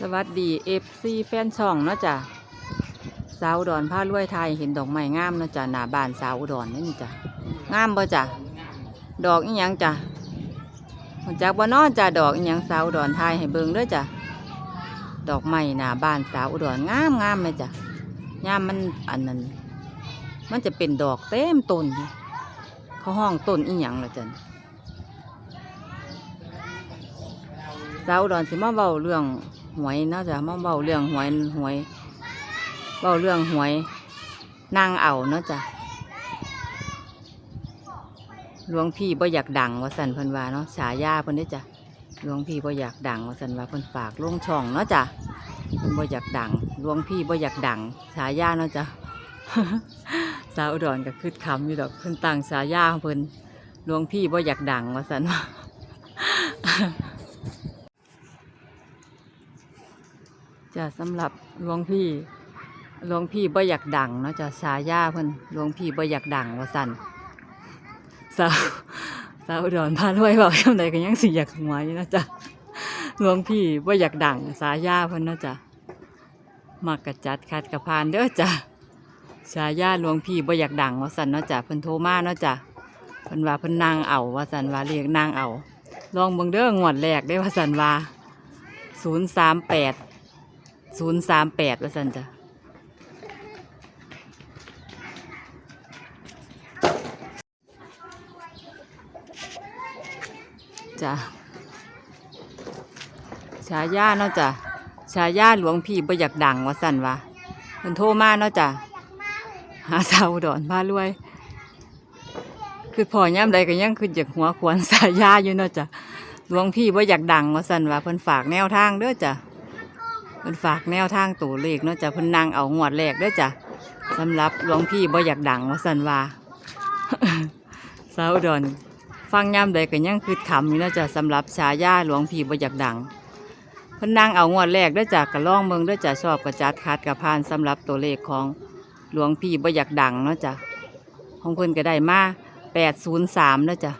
สวัสดีเอฟซีแฟนช่องเนาะจ้ะสาวอุดรผ้ารวยไทยเห็นดอกไม้งามเนาะจ้ะหน้าบ้านสาวอุดรนนี่จ้ะงามบ่จ้ะดอกอีหยังจ้ะรู้จากบ่นอจ้ะดอกอีหยังสาวอุดรไทยให้เบิ่งด้อจ้ะดอกไม้หน้าบ้านสาวอุดรงามงามเลยจ้ะยามมันอันนั้น มันจะเป็นดอกเต็มต้นเขาห้องต้นอีหยังละจ้ะสาวอุดอนสิมาเบาเรื่อง หวยเนาจะมาเบาเรื่องหวยหวยเบาเรื่องหวยนางเอาเนาะจ้ะหลวงพี่บ่อยากดังว่าสันเพิ่นว่าเนาะฉายาเพิ่นเด้จ้ะหลวงพี่บ่อยากดังว่าสันว่าเพิ่นฝากลงช่องเนาะจ้ะเพิ่นบ่อยากดังหลวงพี่บ่อยากดังฉายาเนาะจ้ะสาวอุดรก็คือคำอยู่ดอกเพิ่นตั้งฉายาเพิ่นหลวงพี่บ่อยากดังว่าสันว่า จะสำหรับหลวงพี่หลวงพี่บ่อยากดังเนาะจะสายาเพิ่นหลวงพี่บ่อยากดังว่าสั่นสาวสาวดอนพารวยบอกยังไงก็ยังสิอยากหัวอยู่นะจ๊ะหลวงพี่บ่อยากดังสายาเพิ่นเนาะจ้ะมักกะจัดคัดกระพานเด้อจ้ะสายาหลวงพี่บ่อยากดังว่าสั่นเนาะจ้ะเพิ่นโทรมาเนาะจ้ะเพิ่นว่าเพิ่นนางเอาว่าสั่นว่าเรียกนางเอาลองเบิ่งเด้องวดแรกได้ว่าสั่นว่าศูนย์สามแปด ศูนย์สามแปดว่าสันจ้ะจ้ะฉายาเนาะจ้ะฉายาหลวงพี่บ่อยากดังว่าสันว่าเพิ่นโทรมาเนาะจ้ะหาสาวอุดอนพารวย คือพอย่ำใดก็ยังคืออยากหัวขวนสายาอยู่เนาะจ้ะหลวงพี่บ่อยากดังว่าสันว่าเพิ่นฝากแนวทางเด้อจ้ะ พิ่นฝากแนวทางตัวเลขเนาะจ้ะเพิ่นนางเอางวดแรกเด้อจ้ะสำหรับหลวงพี่บ่อยากดังว่าสันว่าสาวดอนฟังย่ำใดก็ยังคือขำอยู่เนาะจ้ะสำหรับฉายาหลวงพี่บ่อยากดังเพิ่นนางเอางวดแรกเด้อจ้ะก็ลองเบิ่งเด้อจ้ะชอบกระจัดคัดกระพานสำหรับตัวเลขของหลวงพี่บ่อยากดังเนาะจ้ะของเพิ่นก็ได้มา803เนาะจ้ะ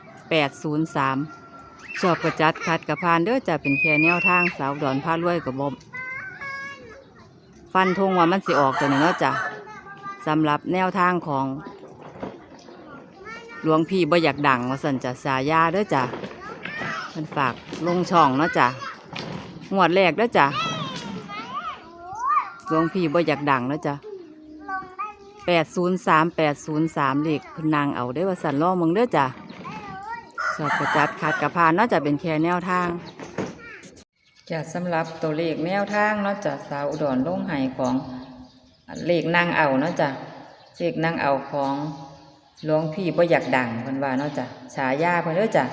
803ชอบกระจัดคัดกระพานเด้อจ้ะเป็นแค่แนวทางสาวดอนพารวยกับบ่ ฟันธงว่ามันสิออกตัวนี้เนาะจ้ะสำหรับแนวทางของ หลวงพี่บ่อยากดังว่าสันจะสายาเด้อจ้ะมันฝากลงช่องเนาะจ้ะงวดแรกเด้อจ้ะหลวงพี่บ่อยากดังเนาะจ้ะแปดศูนย์สามแปดศูนย์สามเลขเพนนางเอาได้ว่าสันล่อมึงเด้อจ้ะสอบกระจัดขาดกระพานเนาะจะเป็นแค่แนวทาง จะสำหรับตัวเลขแนวทางเนาะจะสาวอุดรลงไห้ของเลขนางเอาเนาะจ้ะเลขนางเอาของหลวงพี่บ่อยากดังเพิ่นว่าเนาะจ้ะฉายาเพิ่นเด้อจ้ะ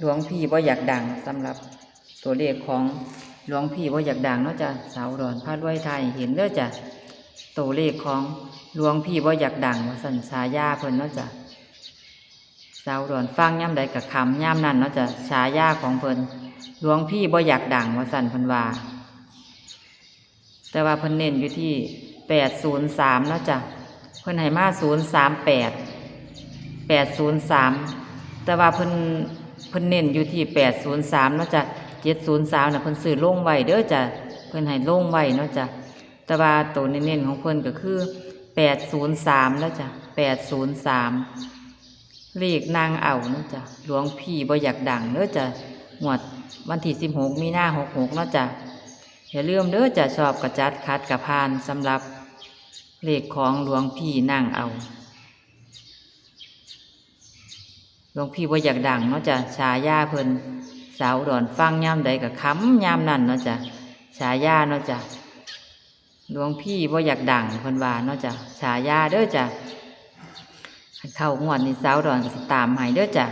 หลวงพี่บ่อยากดังสำหรับตัวเลขของหลวงพี่บ่อยากดังเนาะจ้ะสาวอุดรพาดไว้ไทยเห็นเด้อจ้ะตัวเลขของหลวงพี่บ่อยากดังว่าสันฉายาเพิ่นเนาะจ้ะสาวอุดรฟังย่ำใดกับคำย่ำนั้นเนาะจ้ะฉายาของเพิ่น หลวงพี่บ่อยากดังว่าสั่นพันวาแต่ว่าเพิ่นเน้นอยู่ที่แปดศูนย์สามแล้วจ้ะเพิ่นให้มาศูนย์สามแปดแปดศูนย์สามแต่ว่าเพิ่นเพิ่นเน้นอยู่ที่แปดศูนย์สามแล้วจ้ะเจ็ดศูนย์สามน่ะเพิ่นซื้อลงไว้เด้อจ้ะเพิ่นให้ลงไว้เนาะจ้ะแต่ว่าตัวเน้นๆของเพิ่นก็คือแปดศูนย์สามแล้วจ้ะแปดศูนย์สามเลขนางเอาเนาะจ้ะหลวงพี่บ่อยากดังเด้อจ้ะหวด วันที่สิบหกมีหน้าหกหกเนาะจ้ะอย่าลืมเด้อจะชอบกระจัดคัดกระพานสำหรับเลขของหลวงพี่นั่งเอาหลวงพี่ว่าอยากดังเนาะจ้ะฉายาเพิ่นสาวดอนฟังย่ำใดกับค้ำย่ำนั่นเนาะจ้ะฉายาเนาะจ้ะหลวงพี่ว่าอยากดังเพิ่นว่าเนาะจ้ะฉายาเด้อจ้ะเข้างวดนี้สาวดอนก็สิตามให้เด้อจ้ะ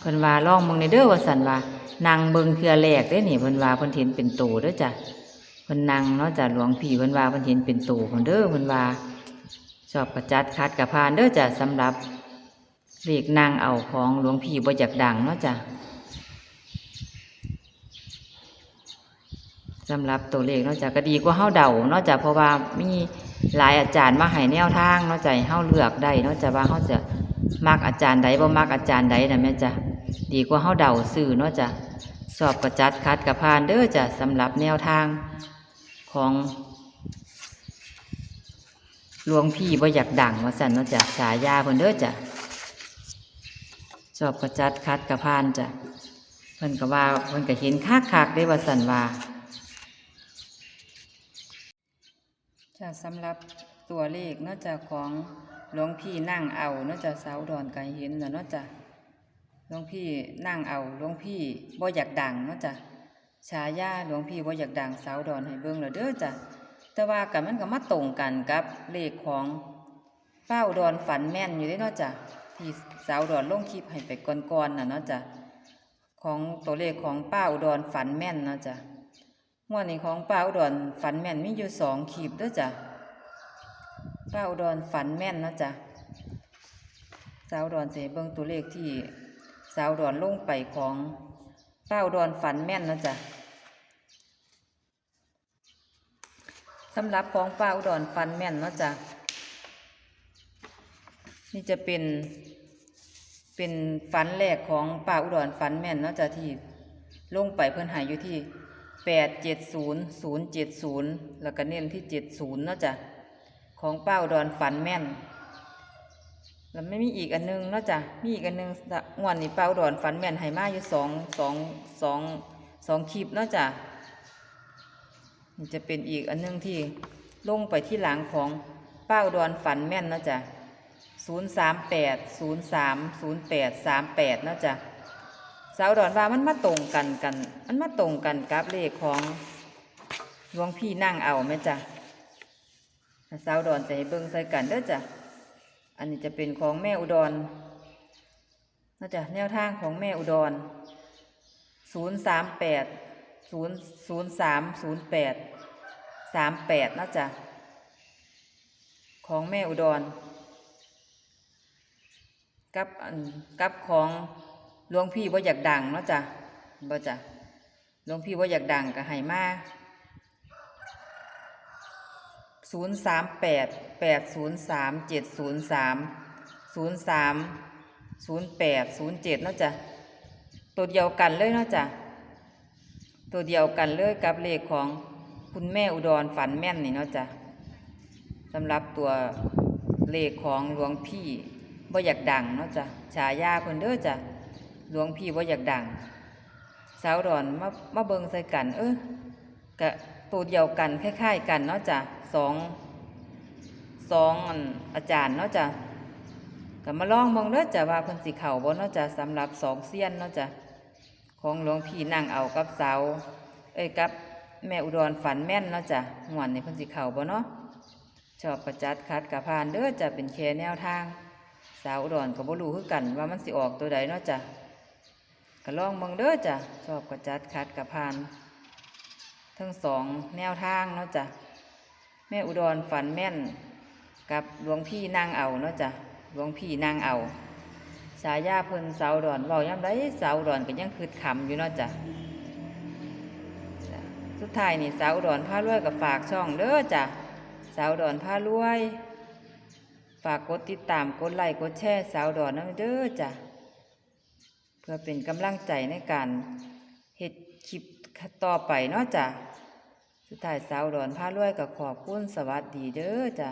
เพิ่นว่าล่องเบิ่งในเด้อว่าสันว่านางเบิงเทือแรกเด้นี่เพิ่นว่าเพิ่นเห็นเป็นโตเด้อจ้ะเพิ่นนั่งเนาะจ้ะหลวงพี่เพิ่นว่าเพิ่นเห็นเป็นโตเพิ่นเด้อเพิ่นว่าชอบประจัดคัดกระพานเด้อจ้ะสำหรับเลขนางเอาของหลวงพี่บ่อยากดังเนาะจ้ะสำหรับตัวเลขเนาะจ้ะก็ดีกว่าเฮาเดาเนาะจ้ะเพราะว่ามีหลายอาจารย์มาให้แนวทางเนาะจ้ะให้เฮาเลือกได้เนาะจ้ะว่าเฮาจะมักอาจารย์ใดบ่มักอาจารย์ใดนะแม่จ้ะ ดีกว่าเฮาเดาซื้อเนาะจ้ะสอบประจัดคัดกับพานเด้อจ้ะสำหรับแนวทางของหลวงพี่บ่อยากดังว่าสั่นเนาะจ้ะฉายาเพิ่นเด้อจ้ะสอบประจัดคัดกับพานจ้ะเพิ่นก็ว่าเพิ่นก็เห็นคักๆได้ว่าสั่นว่าจ้ะสำหรับตัวเลขเนาะจ้ะของหลวงพี่นั่งเอาเนาะจ้ะสาวดอนก็เห็นแล้วเนาะจ้ะ หลวงพี่นั่งเอาหลวงพี่บ่อยากดังเนาะจ้ะฉายาหลวงพี่บ่อยากดังสาวดอนให้เบิ่งแล้วเด้อจ้ะแต่ว่ากันมันก็มาตรงกันกับเลขของป้าอุดรฝันแม่นอยู่เด้เนาะจ้ะที่สาวดอนลงคลิปให้ไปก่อนๆน่ะเนาะจ้ะของตัวเลขของป้าอุดรฝันแม่นเนาะจ้ะงวดนี้ของป้าอุดรฝันแม่นมีอยู่สองคลิปเด้อจ้ะป้าอุดรฝันแม่นเนาะจ้ะสาวอุดรสิให้เบิ่งตัวเลขที่ สาวดอนลงไปของเป้าดอนฝันแม่นนะจ้ะสำหรับของเป้าอุดรฝันแม่นนะจ้ะนี่จะเป็นเป็นฝันแรกของป้าอุดรฝันแม่นเนาะจ้ะที่ลงไปเพิ่นหายอยู่ที่แปดเจ็ดศูนย์ศูนย์เจ็ดศูนย์แล้วก็เน้นที่เจ็ดศูนย์เนาะจ้ะของป้าอุดรฝันแม่น แล้วไม่มีอีกอันนึงนาะจ้ะมีอีกอันนึงสะงวนนี่เป้าดอนฝันแม่นไหมาอยู่สองสองสองสองคลิปนาะจ้ะนี่จะเป็นอีกอันนึงที่ลงไปที่หลังของเป้าดอนฝันแม่นนาะจ้ะศูนย์สามแปดศูนย์สามศูนย์แปดสามแปดนาะจ้ะสาวดอนว่ามันมาตรงกันกัน มันมาตรงกันกับเลขของหลวงพี่นั่งเอาไหมจ้ะสาวดอนจะให้เบิ่งใส่กันเด้อจ้ะ อันนี้จะเป็นของแม่อุดรน่าจะแนวทางของแม่อุดรศูนย์สามแปดศูนย์ศูนย์สามศูนย์แปดสามแปดน่าจะของแม่อุดร กับอันกับของหลวงพี่ว่าอยากดังเนาะจ้ะบ่จ้ะหลวงพี่ว่าอยากดังก็ให้มา ศูนย์สามแปดแปดศูนย์สามเจ็ดศูนย์สามศูนย์สามศูนย์แปดศูนย์เจ็ดเนาะจ้ะตัวเดียวกันเลยเนาะจ้ะตัวเดียวกันเลยกับเลขของคุณแม่อุดรฝันแม่นนี่เนาะจ้ะสำหรับตัวเลขของหลวงพี่ว่อยากดังเนาะจ้ะฉายาเพิ่นเด้อจ้ะหลวงพี่ว่อยากดังสาวดอนมามาเบิงใส่กัน เออกะตัวเดียวกันคล้ายๆกันเนาะจ้ะ สองสองอาจารย์เนาะจ้ะก็มาลองมองเด้อจ้ะว่าเพิ่นสิเข่าบ่เนาะจ้ะสำหรับสองเซียนเนาะจ้ะของหลวงพี่นั่งเอากับสาวเอ้ยกับแม่อุดรฝันแม่นเนาะจ้ะหวนในเพิ่นสิเข่าบ่เนาะชอบประจัดคัดกับพานเด้อจ้ะเป็นแค่แนวทาง สาวอุดรก็บ่รู้คือกัน ว่ามันสิออกตัวใดเนาะจ้ะก็ลองเบิ่งเด้อจ้ะชอบกระจัดคัดกระพาน ทั้งสองแนวทางเนาะจ้ะ แม่อุดรฝันแม่น กับหลวงพี่นางเอาเนาะจ้ะหลวงพี่นางเอา สายาเพิ่นสาวอุดรเว้าย่ำไดสาวอุดรก็ยังคืดขำอยู่เนาะจ้ะจ้ะสุดท้ายนี่สาวดอุดรพารวยกับฝากช่องเด้อจ้ะสาวดอุดรพารวย ฝากกดติดตามกดไลค์กดแชร์สาวอุดรนำเด้อจ้ะเพื่อเป็นกำลังใจในการเฮ็ดคลิปต่อไปเนาะจ้ะ สุดท้ายสาวดอนพารวยกับขอบคุณสวัสดีเด้อจ้ะ